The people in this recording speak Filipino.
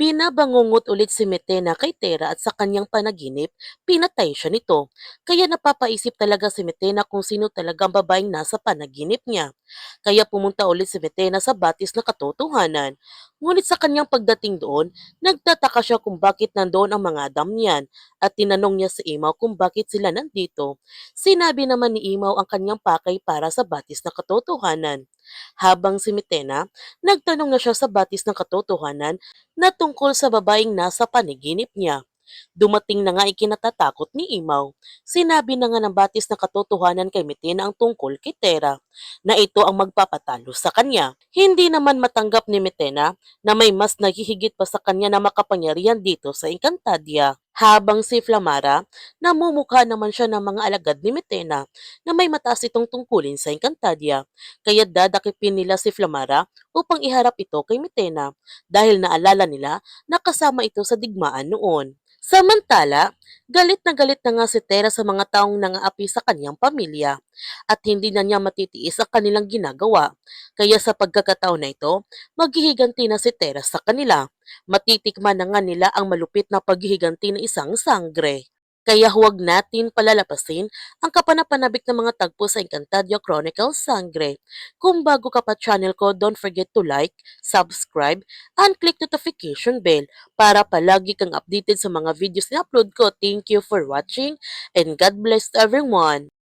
Nang nabangungot ulit si Metena kay Tera at sa kanyang panaginip, pinatay siya nito. Kaya napapaisip talaga si Metena kung sino talagang babaeng nasa panaginip niya. Kaya pumunta ulit si Metena sa batis na katotohanan. Ngunit sa kanyang pagdating doon, nagtataka siya kung bakit nandoon ang mga adam niyan at tinanong niya si Imaw kung bakit sila nandito. Sinabi naman ni Imaw ang kanyang pakay para sa batis na katotohanan. Habang si Metena, nagtanong na siya sa batis ng katotohanan na tungkol sa babaeng nasa paniginip niya. Dumating na nga ikinatatakot ni Imaw. Sinabi na nga ng batis na katotohanan kay Metena ang tungkol kay Tera, na ito ang magpapatalo sa kanya. Hindi naman matanggap ni Metena na may mas naghihigit pa sa kanya na makapangyarihan dito sa Encantadia. Habang si Flamara, namumukha naman siya ng mga alagad ni Metena na may mataas itong tungkulin sa Encantadia. Kaya dadakipin nila si Flamara upang iharap ito kay Metena dahil naalala nila na kasama ito sa digmaan noon. Samantala, galit na galit na nga si Tera sa mga taong nangaapi sa kanyang pamilya at hindi na niya matitiis ang kanilang ginagawa. Kaya sa pagkakataon na ito, maghihiganti na si Tera sa kanila. Matitikman na nga nila ang malupit na paghihiganti ng isang sangre. Kaya huwag natin palalapasin ang kapanapanabik ng mga tagpo sa Encantadia Chronicles Sangre. Kung bago ka pa channel ko, don't forget to like, subscribe, and click notification bell para palagi kang updated sa mga videos na upload ko. Thank you for watching and God bless everyone!